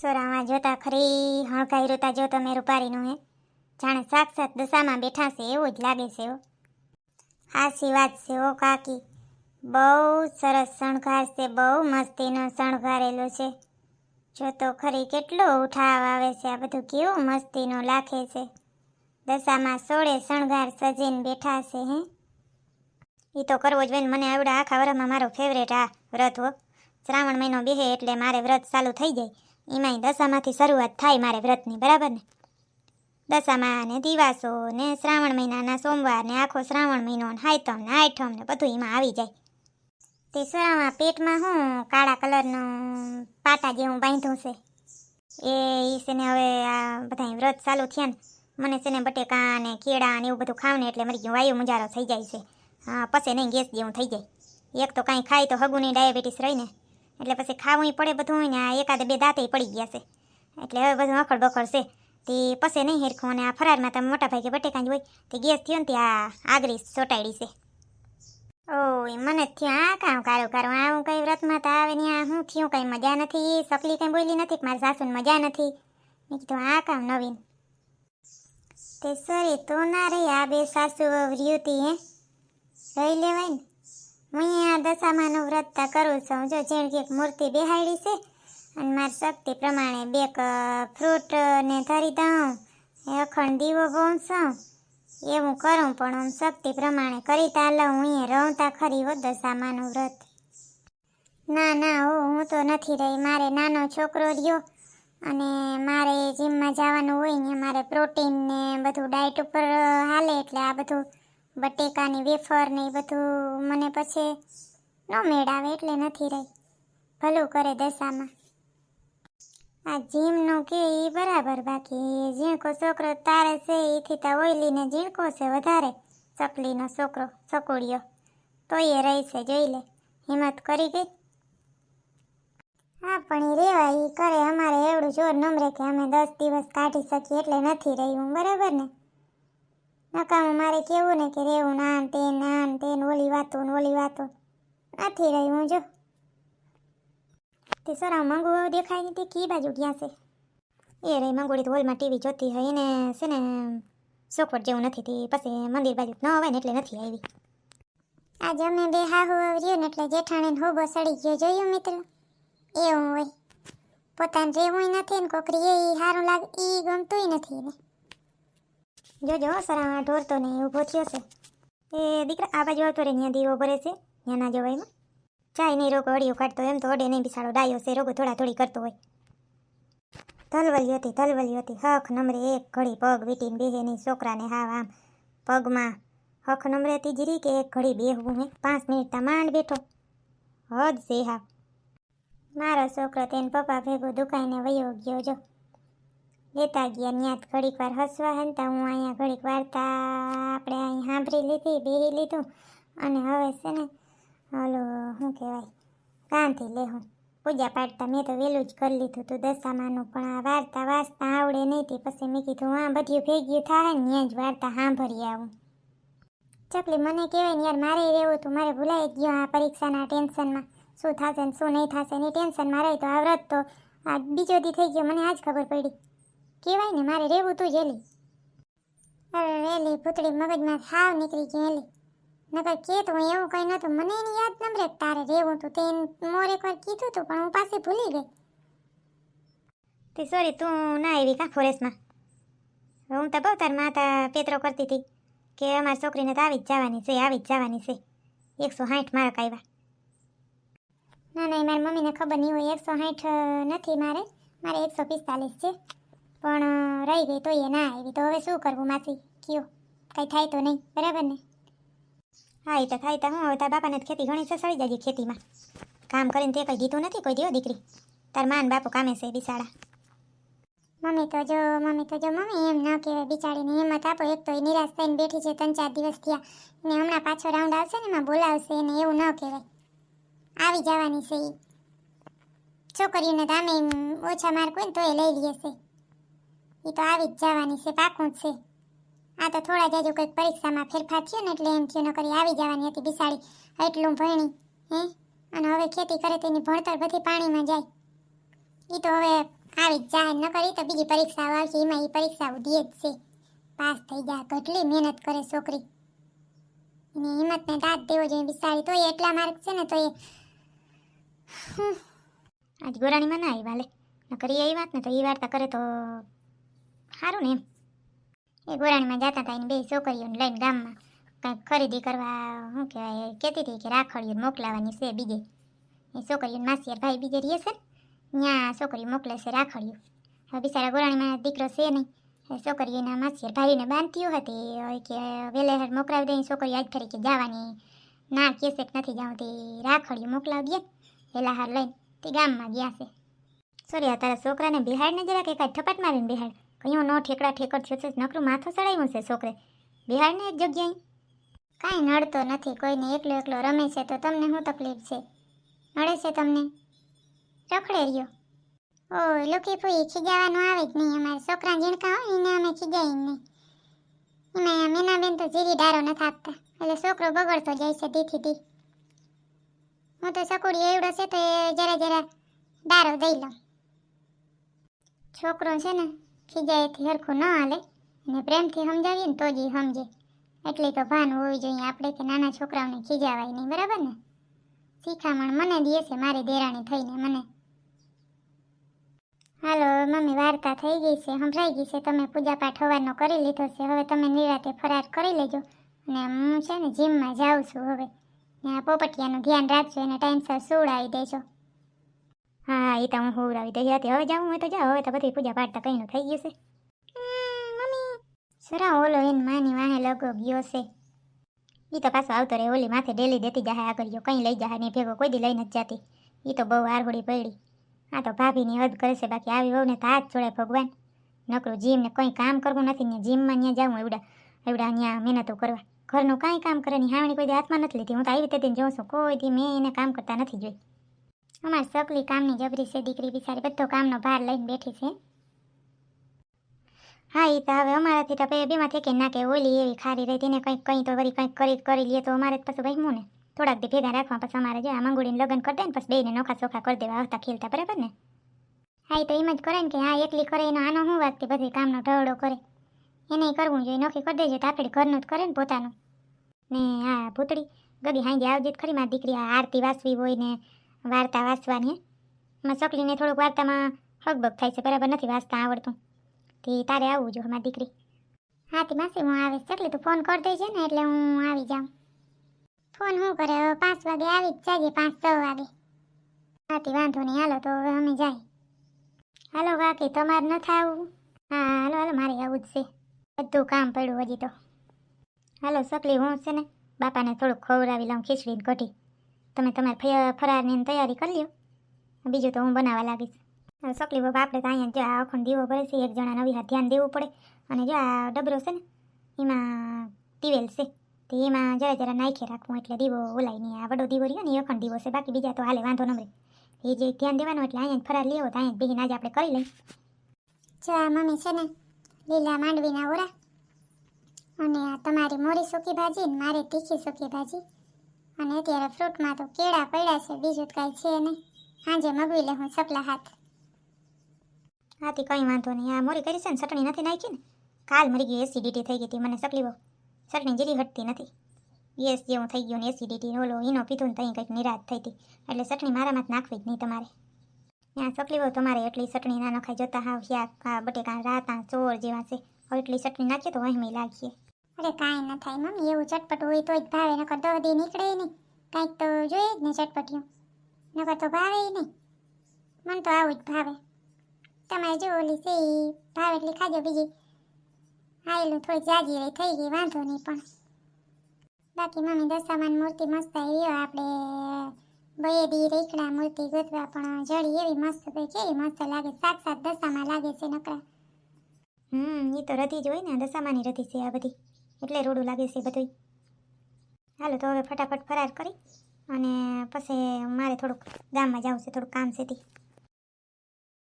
સોરામાં જોતા ખરી હણકાઈ રોતા જો તમે રૂપારીનું હે. જાણે સાક્ષાત દશામાં બેઠા છે, એવું જ લાગે છે હો. હાસી વાત છે ઓ કાકી. બહુ સરસ શણગાર છે, બહુ મસ્તીનો શણગારેલો છે. જો તો ખરી કેટલો ઉઠાવ આવે છે, આ બધું કેવું મસ્તીનો લાખે છે. દશામાં સોળે શણગાર સજીને બેઠા છે હે. એ તો કરવો જ બેન મને આવડા આખા વરમાં મારો ફેવરેટ આ વ્રત હો. શ્રાવણ મહિનો બેહે એટલે મારે વ્રત ચાલુ થઈ જાય. એમાંય દશામાંથી શરૂઆત થાય મારે વ્રતની, બરાબર ને? દશામાં ને દિવાસો ને શ્રાવણ મહિનાના સોમવાર ને આખો શ્રાવણ મહિનો ને હાયતમ ને આઠમ ને બધું એમાં આવી જાય. તે સોરામાં પેટમાં હું કાળા કલરનું પાટા જેવું બાંધ્યું છે, એ છે ને હવે આ બધા વ્રત ચાલુ થયા ને. મને છે ને બટેકા ને કેળા ને એવું બધું ખાવ ને એટલે મરી ગયું વાયુ મુજારો થઈ જાય છે. હા પછી નહીં ગેસ જેવું થઈ જાય. એક તો કાંઈ ખાય તો હગુની ડાયાબિટીસ રહીને એટલે પછી ખાવું પડે બધું ને, આ એકાદ બે દાંતે પડી ગયા છે. એટલે હવે બધું અખડ બખડ છે. તે પછી નહીં હેરખું અને આ ફરારમાં તમે મોટા કે બટેકા જ હોય. તે ગેસ થયો ને આ આગરી ચોટાડી છે. ઓય, મને થયું, આ કામ કારું કારું, આ હું કઈ વ્રતમાં તો આવે ને આ હું થયું, કઈ મજા નથી સકલી કઈ બોલી નથી મારી સાસુને મજા નથી. મેં કીધું, આ કામ નવીન. તે સોરી તો ના રહી, આ બે સાસુ વ્રિયુતી હે? રહી લેવાય ને. હું આ દશામાનું વ્રત તો કરું છું. જો જેમ કે એક મૂર્તિ બેહાડી છે, અને મારી શક્તિ પ્રમાણે બે ફ્રૂટ ને ધરી દઉં એ અખંડ દીવો પહોંચું એવું કરું, પણ આમ શક્તિ પ્રમાણે કરી તાલ હું અહીંયા રહતા ખરી હો દશામાનું વ્રત. ના ના, હો, હું તો નથી રહી. મારે નાનો છોકરો રહ્યો, અને મારે જીમમાં જવાનું હોય ને, મારે પ્રોટીન ને બધું ડાયટ ઉપર હાલે. એટલે આ બધું બટેકાની વેફર ને એ બધું મને પછી ન મેળાવે એટલે નથી રહી. ભલું કરે દશામાં. આ જીમનું કે એ બરાબર બાકી. ઝીણકો છોકરો તારે છે, એથી તો ઓઈલીને ઝીણકો છે વધારે. ચકલીનો છોકરો ચકોડિયો તો એ રહી છે, જોઈ લે. હિંમત કરી ગઈ? હા, પણ એ રેવા, એ કરે. અમારે એવડું જોર નમરે કે અમે દસ દિવસ કાઢી શકીએ એટલે નથી રહ્યું. બરાબર ને? નકામું મારે કેવું ને કે રેવું ના તે ના ને તે ઓલી વાતો ને ઓલી વાતો. નથી રહ્યું જો. તે સરા મંગુ દેખાય નહીં, તે કી બાજુ ગયા છે? એ રહી મંગોળી તો હોલમાં ટીવી જોતી હોય એને છે ને સોખવટ જેવું નથી તે. પછી મંદિર બાજુ ન હોય ને એટલે નથી આવી. આજે અમે બે હાહુ આવ્યું ને એટલે જેઠાણી હોબો સડી ગયો. જોયું મિત્રો? એવું હોય. પોતાને રહેવું નથી ને કોકરી એ સારું લાગે એ ગમતું નથી ને. જોજો સરા ઢોર તો નહીં ઊભો થયો છે. એ દીકરા, આ બાજુ આવતો રે ત્યાં દીવો ભરે છે ત્યાં ના જવાય ચાય નહીં રોગો અડીઓ કાઢતો એમ તો અડે નહીં, બિસાડો, ડાયો છે, રોગો થોડા થોડી કરતો હોય. તલવલી હતી તલવલી હતી, હખ નમરે, એક ઘડી પગ વીટીને બેહે નહીં, છોકરાને હાવ આમ પગમાં હખ નમરે તીજરી કે એક ઘડી બેહવું હે. પાંચ મિનિટ માંડ બેઠો. હદ છે હા મારો છોકરો તેને પપ્પા ભેગો દુકાઈને વયો ગયો જો. લેતા ગયા ન્યાત ઘડીક વાર હસવા હતા હું અહીંયા ઘડીક વાર્તા આપણે અહીં સાંભળી લીધી, બેહી લીધું. અને હવે છે ને, હલો, શું કહેવાય? કાંથી લેહું? પૂજા પાડતા મેં તો વહેલું જ કરી લીધું હતું દશામાનું, પણ આ વાર્તા વાંચતા આવડે નહીં તે પછી મેં કીધું, હા, બધું ભેગ્યું થાય ને ત્યાં જ વાર્તા સાંભળી આવું. ચકલી, મને કહેવાય ને યાર, મારે રહેવું હતું મારે ભૂલાઈ ગયો આ પરીક્ષાના ટેન્શનમાં. શું થશે ને શું નહીં થશે ને ટેન્શનમાં રહી તો આ વ્રત તો. આ બીજો દી થઈ ગયો, મને આજ ખબર પડી. કહેવાય ને મારે રહેવું તું જ એલી અરે રેલી ભૂતળી મગજમાં હાવ નીકળી ગઈ એલી નકર કે તો એવું કંઈ નહોતું મને એની યાદ નમ રે તારે રહેવું તું તે મોર એકવાર કીધું તું પણ હું પાસે ભૂલી ગઈ. તે સોરી તું ના આવી કા ફોરેસ્ટમાં? હું તો બહુ તાર માતા પેતરો કરતી હતી કે અમારી છોકરીને તો આવી જ જવાની છે આવી જ જવાની છે. એકસો સાઠ માર્ક આવ્યા ના ના મારી મમ્મીને ખબર નહીં હોય એકસો સાઠ નથી મારે. મારે એકસો પિસ્તાલીસ છે. પણ, રહી ગઈ તો એ ના આવી. તો હવે શું કરવું માસી? કયો. કંઈ થાય તો નહીં. બરાબર ને? હા એ તો થાય. તો હું હવે તાર બાપાને ખેતી ઘણી સસળી સળી જાય ખેતીમાં. કામ કરીને તે કંઈ દીધું નથી કોઈ દીયો દીકરી. તાર માન બાપુ કામે છે બિસાડા. મમ્મી તો જો, મમ્મી તો જો, મમ્મી એમ ન કહેવાય બિચારીને હિંમત આપો. એક તો એ નિરાશ થઈને બેઠી છે, ત્રણ ચાર દિવસ થયા. ને હમણાં પાછો રાઉન્ડ આવશે ને, એમાં બોલાવશે ને એવું ન કહેવાય. આવી જવાની છે એ છોકરીઓને તો આમે ઓછા માર્ક હોય ને તો એ લઈ લઈએ છે. એ તો આવી જ જવાની છે, પાકું જ છે. આ તો થોડા જાજો કંઈક પરીક્ષામાં ફેરફાર થયો ને એટલે એમ થયું, નકરી આવી જવાની હતી બિસાડી, એટલું ભણી, હે? અને હવે ખેતી કરે તેની ભણતર બધી પાણીમાં જાય. એ તો હવે આવી જ જાય ન કરી તો બીજી પરીક્ષાઓ આવશે, એમાં એ પરીક્ષાઓ દે જ છે. પાસ થઈ જાય કેટલી મહેનત કરે છોકરી. એની હિંમતને દાદ દેવો જોઈએ બિસાડી, તો એ એટલા માર્ક છે ને, તો એ આજ ગોરાણીમાં ના આવી વાલે નકરી એ વાત ને, તો એ વાર્તા કરે તો સારું ને. એમ એ ગોરાણીમાં જતા હતા એને બે છોકરીઓને લઈને ગામમાં કંઈક ખરીદી કરવા, શું કહેવાય કહેતી હતી કે રાખડીઓ મોકલાવાની છે બીજે. એ છોકરીઓને માસિયાર ભાઈ બીજે રહીએ છે ત્યાં છોકરીઓ મોકલે છે રાખડીઓ. હવે બિચારા ગોરાણીમાં દીકરો છે નહીં છોકરીઓના છોકરીઓ માસિયાર ભાઈને બાંધ્યું હતી કે વેલે હાર મોકલાવી દે છોકરીઓ આજ ફરી કે જવાની. ના કેસે નથી જવું, તે રાખડીઓ મોકલાવી દે વેલા હાર લઈને તે ગામમાં ગયા છે. સોરી, આ તારા છોકરાને બિહાડને જરાક કાંઈ થપાટ મારીને બિહાડ. કયો નો ઠેકડા ઠેકડ થયો છે નકરું માથું ચડાવ્યું છે છોકરે. બિહાડને એક જગ્યાએ. કાંઈ નડતો નથી, કોઈને એકલો એકલો રમે છે તો તમને શું તકલીફ છે? નડે છે તમને? રખડે રહ્યો. ઓ લોકી ફૂઈ ખીજાવાનું આવે જ નહીં અમારે. છોકરા ઝીણકા હોય એને અમે ખીજાય નહીં. એમાં મેનાબેન તો જીરી ડારો નથી આપતા. એટલે છોકરો બગડતો જાય છે દીથી દી હું તો સકુડી એવડો છે તો એ જરા જરા ડારો દઈ લઉં. છોકરો છે ને ખીજાયથી હરખું ન હાલે અને પ્રેમથી સમજાવીએ ને તો જ એ સમજે. એટલી તો ભાન હોવી જોઈએ આપણે કે નાના છોકરાઓને ખીજાવાય નહીં, બરાબર ને? શીખામણ મને દે છે, મારી દેરાણી થઈને મને. હાલો મમ્મી વાર્તા થઈ ગઈ છે, સંભળાઈ ગઈ છે. તમે પૂજાપાઠ હવાનો કરી લીધો છે. હવે તમે નિરાતે ફરાર કરી લેજો. અને હું છે ને જીમમાં જાઉં છું હવે. ને આ પોપટિયાનું ધ્યાન રાખજો, એને ટાઈમસર સુવડાવી દેજો. હા એ તો હું હોવરાવી દઈ હતી. હવે જાઉં હોય તો જાઓ. હવે તો બધી પૂજા પાઠ તો કઈનું થઈ ગયું છે. મમ્મી. સરા ઓલો એને માની વાહે લગો ગયો છે. એ તો પાછો આવતો રહે, ઓલી માથે ડેલી દેતી જાહે આગળ ગયો કંઈ લઈ જાહે, નહીં ભેગો, કોઈ દી લઈને જ જાતી. એ તો બહુ આરહોડી પડી. આ તો ભાભીની હદ કરે છે. બાકી આવી વહુને તો હાથ જોડે ભગવાન. નકરું જીમ ને કંઈ કામ કરવું નથી. ને જીમમાં ત્યાં જાઉં એવડા એવડા ત્યાં મહેનતો કરવા. ઘરનું કાંઈ કામ કરે ની હાવણી કોઈ હાથમાં નથી લીધી. હું તો આવી રીતે જોઉં છું. કોઈ દી મેં એને કામ કરતા નથી જોઈ. અમારી સકલી કામની જબરી છે, દીકરી બિચારી બધો કામનો ભાર લઈને બેઠી છે. હા એ તો હવે અમારાથી તો બે બેમાંથી કે ના કે ઓલી એવી ખારી રહી તેને કંઈક કંઈ તો વળી કંઈક કરી કરી લઈએ તો અમારે પછી ભાઈ ને. થોડાક દી ભેગા રાખવા પછી અમારે જો આ મંગુડીને લગ્ન કરી દે ને પછી બેને નોખા ચોખા કરી દેવા આવતા ખેલતા, બરાબર ને? હા એ તો એમ જ કરે ને કે હા, એકલી કરે એનો આનો શું વાગતી બધી કામનો ઢવડો કરે. એને કરવું જોઈએ, નોખી કરી દેજે તો આપણે ઘરનું જ કરે ને પોતાનું. ને આ ભૂતળી ગગી હાંજે આવજે ખરી, મારી દીકરી આ આરતી વાસવી હોય ને વાર્તા વાંચવાની, હે? એમાં ચકલીને થોડુંક વાર્તામાં હગબગ થાય છે, બરાબર નથી વાંચતા આવડતું. તે તારે આવવું જોઈએ, મારી દીકરી. હા, તે માસી, હું આવે ચકલી, તું ફોન કરી દેજે ને, એટલે હું આવી જાઉં. ફોન શું કરે? પાંચ વાગે આવી જ જાજે, પાંચ છ વાગે. હા, તે વાંધો નહીં. હાલો, તો હવે અમે જાય. હાલો કાકી તમારે નથી આવવું? હા, હાલો હાલો, મારે આવું જ છે. બધું કામ પડ્યું હજી તો. હાલો સકલી હું છે ને, બાપાને થોડુંક ખવડાવી લઉં, ખીચડી કઢી તમે તમારે ફરારની તૈયારી કરી લ્યો. બીજું તો હું બનાવવા લાગીશ. સકલી બાબા આપણે તો અહીંયા જો આ અખંડ દીવો ભરે છે, એક જણા નવી હાથ ધ્યાન દેવું પડે. અને જો આ ડબરો છે ને, એમાં ટીવેલ છે, તે એમાં જરા જરા નાખી રાખવું, એટલે દીવો ઓલાય નહીં. આ વડો દીવો રહ્યો ને, એ અખંડ દીવો છે. બાકી બીજા તો હાલે વાંધો ન એ જે ધ્યાન દેવાનું એટલે અહીંયા જ ફરાર લેવો, તો અહીંયા જ બેહીને આજે આપણે કરી લઈએ. ચા મમ્મી છે ને, લીલા માંડવીના ઓરા અને આ તમારી મોરી સૂકી ભાજી ને મારે તીખી સૂકી ભાજી. અને અત્યારે ફ્રૂટમાં તો કેળા પડ્યા છે, બીજું તો કાંઈ છે નહીં. સાંજે મગવી લે હું સપલા હાથ. હાથી કંઈ વાંધો નહીં. આ મોરી કરી છે ને, ચટણી નથી નાખી ને? કાલ મરી ગઈ એસિડિટી થઈ ગઈ હતી, મને તકલીફો ચટણી જીરી હટતી નથી. ગેસ જેવું થઈ ગયું ને એસિડિટી ઓલો ઈનો પીધું ને ત્યાં કંઈક નિરાશ થઈ હતી. એટલે ચટણી મારામાં જ નાખવી જ નહીં તમારે. ત્યાં તકલીફો તમારે એટલી ચટણી ના નખાય જતા હાવ શાક બટેકા રાતા ચોર જેવા છે. એટલી ચટણી નાખીએ તો વહેમી લાગીએ અરે કાંઈ ન થાય મમ્મી, એવું ચટપટ હોય તો જ ભાવે, નકર તો દી નીકળે નહીં. કાંઈક તો જોઈએ જ ને ચટપટિયું નકર તો ભાવે નહીં. મને તો આવું જ ભાવે. તમારે જો ઓલી છે એ ભાવે એટલી ખાજો બીજી. આવેલું થોડી જાજી રહી, થઈ ગઈ, વાંધો નહીં પણ. બાકી મમ્મી દશામાન મૂર્તિ મસ્ત આવી આપણે બે દી રેકડા મૂર્તિ ગોતવા, પણ જડી એવી મસ્ત તો કેવી મસ્ત લાગે સાત સાત દશામાં લાગે છે નકરા. હમ એ તો રધી જ હોય ને દશામાની રધી છે આ બધી. એટલે રોડું લાગે છે બધું હાલો, તો હવે ફટાફટ ફરાર કરી અને પછી મારે થોડુંક ગામમાં જવું છે, થોડુંક કામ છે